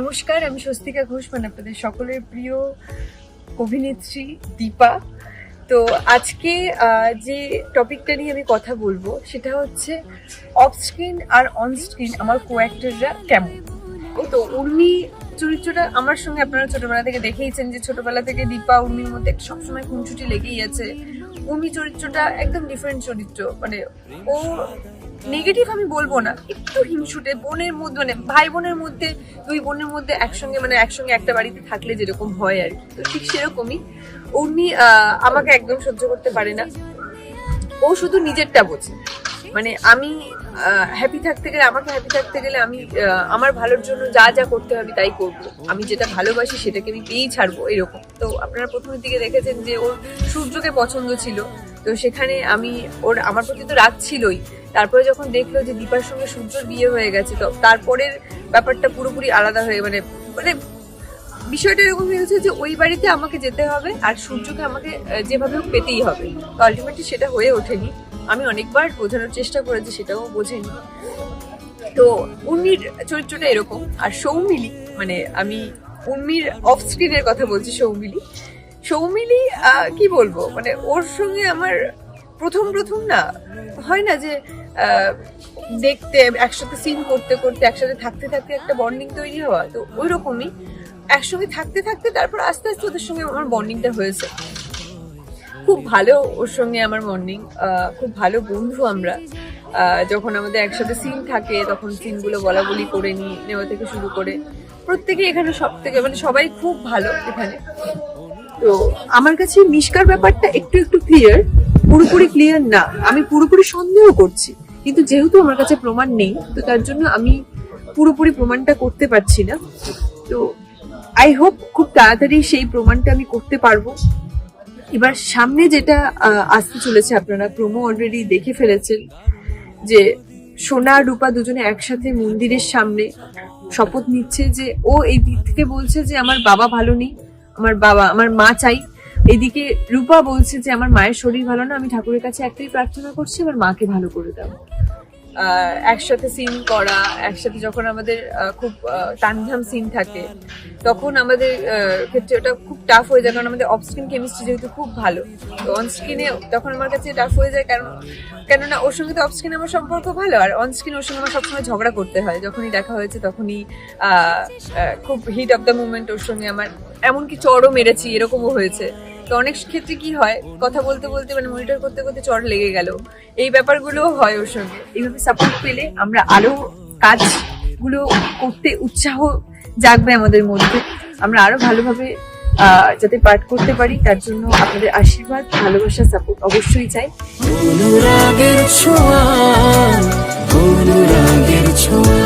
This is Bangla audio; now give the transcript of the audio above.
নমস্কার, আমি স্বস্তিকা ঘোষ মানে আপনাদের সকলের প্রিয় অভিনেত্রী দীপা। তো আজকে যে টপিকটা নিয়ে আমি কথা বলব, সেটা হচ্ছে অফ স্ক্রিন আর অন স্ক্রিন আমার কো অ্যাক্টররা কেমন? তো উর্মি চরিত্রটা আমার সঙ্গে আপনারা ছোটবেলা থেকে দেখেইছেন যে ছোটবেলা থেকে দীপা, উর্মির মধ্যে সবসময় খুনছুটি লেগেই আছে। উর্মি চরিত্রটা একদম ডিফারেন্ট চরিত্র মানে ও নেগেটিভ আমি বলব না, একটু হিমশুটে বোনের মধ্যে মানে ভাই বোনের মধ্যে, দুই বোনের মধ্যে একসঙ্গে মানে একসঙ্গে একটা বাড়িতে থাকলে যেরকম হয় আর কি। তো ঠিক সেরকমই। উনি আমাকে একদম সহ্য করতে পারে না। ও শুধু নিজেরটা বোঝে। মানে আমি হ্যাপি থাকতে গেলে, আমাকে হ্যাপি থাকতে গেলে আমি আমার ভালোর জন্য যা যা করতে হবে তাই করব। আমি যেটা ভালোবাসি সেটাকে আমি পেয়েই ছাড়বো, এরকম। তো আপনারা প্রথমের দিকে দেখেছেন যে ওর সূর্যকে পছন্দ ছিল। তো সেখানে আমি ওর, আমার প্রতি তো রাগ ছিলই। তারপরে যখন দেখল যে দীপার সঙ্গে সূর্যর বিয়ে হয়ে গেছে, তো তারপরের ব্যাপারটা পুরোপুরি আলাদা হয়ে মানে মানে বিষয়টা এরকম হয়েছে যে ওই বাড়িতে আমাকে যেতে হবে আর সূর্যকে আমাকে যেভাবে পেতেই হবে। তো আলটিমেটলি সেটা হয়ে ওঠেনি। আমি অনেকবার বোঝানোর চেষ্টা করেছি, সেটাও বোঝেনি। তো উর্মির চরিত্রটা এরকম। আর সৌমিলি মানে আমি উর্মির অফ স্ক্রিনের কথা বলছি, সৌমিলি। সৌমিলি কি বলব? মানে ওর সঙ্গে আমার প্রথম প্রথম না, হয় না যে দেখতে, একসাথে সিন করতে করতে, একসাথে থাকতে থাকতে একটা বন্ডিং তৈরি হওয়া। তো ওই রকমই একসঙ্গে থাকতে থাকতে তারপর আস্তে আস্তে ওদের সঙ্গে আমার বন্ডিংটা হয়েছে। খুব ভালো ওর সঙ্গে আমার বন্ডিং খুব ভালো বন্ধু আমরা। যখন আমাদের একসাথে সিন থাকে, তখন সিনগুলো বলা বলি করে নি নেওয়া থেকে শুরু করে। প্রত্যেকে এখানে সব থেকে মানে সবাই খুব ভালো এখানে। তো আমার কাছে মিষ্কার ব্যাপারটা একটু একটু ক্লিয়ার পুরোপুরি ক্লিয়ার না। আমি পুরোপুরি সন্দেহ করছি। কিন্তু যেহেতু আমার কাছে প্রমাণ নেই, তো তার জন্য আমি পুরোপুরি প্রমাণটা করতে পারছি না। তো আই হোপ খুব তাড়াতাড়ি সেই প্রমাণটা আমি করতে পারব। এবার সামনে যেটা আসতে চলেছে, আপনারা প্রোমো অলরেডি দেখে ফেলেছেন যে সোনা রূপা দুজনে একসাথে মন্দিরের সামনে শপথ নিচ্ছে যে, ও এই দিক থেকে বলছে যে, আমার বাবা ভালো নেই, আমার বাবা, আমার মা চাই। এদিকে রূপা বলছে যে, আমার মায়ের শরীর ভালো না, আমি ঠাকুরের কাছে একটাই প্রার্থনা করছি, আমার মাকে ভালো করে দাও। একসাথে সিন করা, একসাথে যখন আমাদের খুব টানঝাম সিন থাকে তখন আমাদের ক্ষেত্রে ওটা খুব টাফ হয়ে যায়, কারণ আমাদের অফ স্ক্রিন কেমিস্ট্রি যেহেতু খুব ভালো। তো অন স্ক্রিনে তখন আমার কাছে টাফ হয়ে যায়, কারণ, কেননা ওর সঙ্গে তো অফ স্ক্রিনে আমার সম্পর্ক ভালো, আর অন স্ক্রিন ওর সঙ্গে আমার সবসময় ঝগড়া করতে হয়। যখনই দেখা হয়েছে তখনই খুব হিট অফ দ্য মুভমেন্ট ওর সঙ্গে আমার, এমনকি চড়ও মেরেছি, এরকমও হয়েছে। তো অনেক ক্ষেত্রে কি হয়, কথা বলতে বলতে মানে মনিটর করতে করতে চড় লেগে গেল। এই ব্যাপারগুলো হয় ওর সঙ্গে। এইভাবে সাপোর্ট পেলে আমরা আরও কাজগুলো করতে উৎসাহ জাগবে আমাদের মধ্যে। আমরা আরও ভালোভাবে যাতে পাঠ করতে পারি, তার জন্য আপনাদের আশীর্বাদ, ভালোবাসা সাপোর্ট অবশ্যই চাই। অনুরাগের ছোঁয়া অনুরাগের ছোঁয়া।